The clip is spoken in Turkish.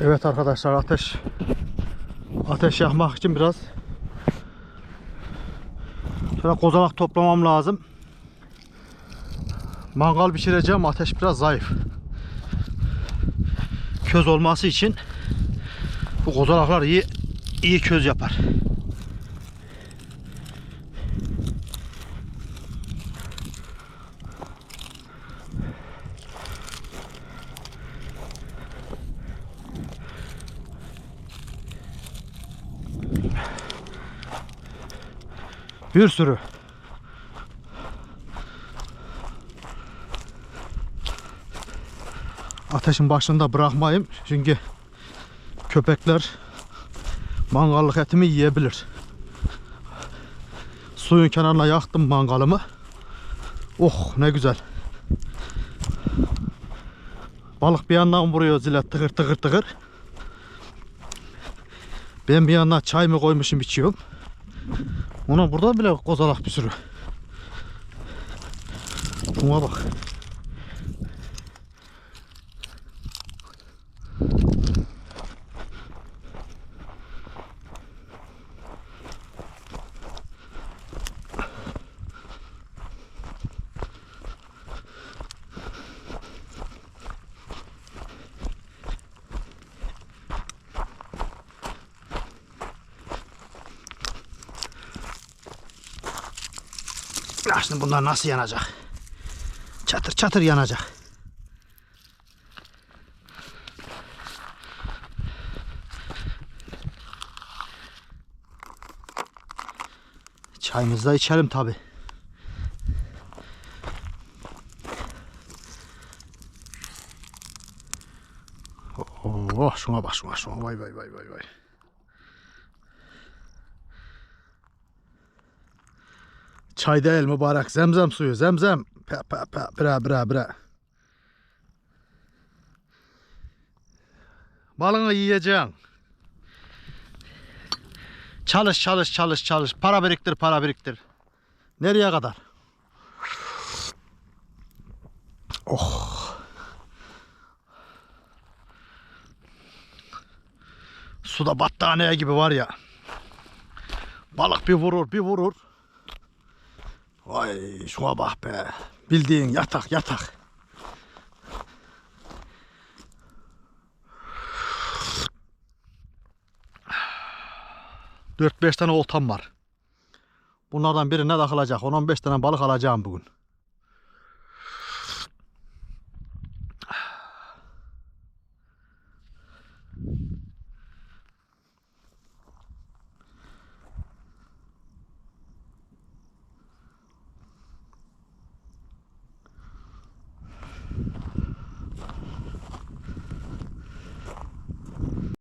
Evet arkadaşlar ateş ateş yakmak için biraz şöyle kozalak toplamam lazım. Mangal pişireceğim ateş biraz zayıf. Köz olması için bu kozalaklar iyi iyi köz yapar. Bir sürü. Ateşin başında bırakmayayım çünkü köpekler mangallık etimi yiyebilir. Suyun kenarına yaktım mangalımı. Oh ne güzel. Balık bir yandan vuruyor zile tıkır tıkır tıkır. Ben bir yandan çay mı koymuşum içiyorum. Ona burada bile kozalak bir sürü. Şuna bak. Ya şimdi bunlar nasıl yanacak? Çatır çatır yanacak. Çayımızı da içelim tabi. Oh şuna bak şuna şuna vay vay vay vay vay. Çay değil mübarek. Zemzem suyu. Zemzem. Pe pe pe bre bre bre. Balını yiyeceksin. Çalış çalış çalış çalış. Para biriktir para biriktir. Nereye kadar? Oh. Suda battaniye gibi var ya. Balık bir vurur bir vurur. Vay şuna bak be. Bildiğin yatak yatak. Dört beş tane oltam var. Bunlardan birine takılacak. 10-15 tane balık alacağım bugün.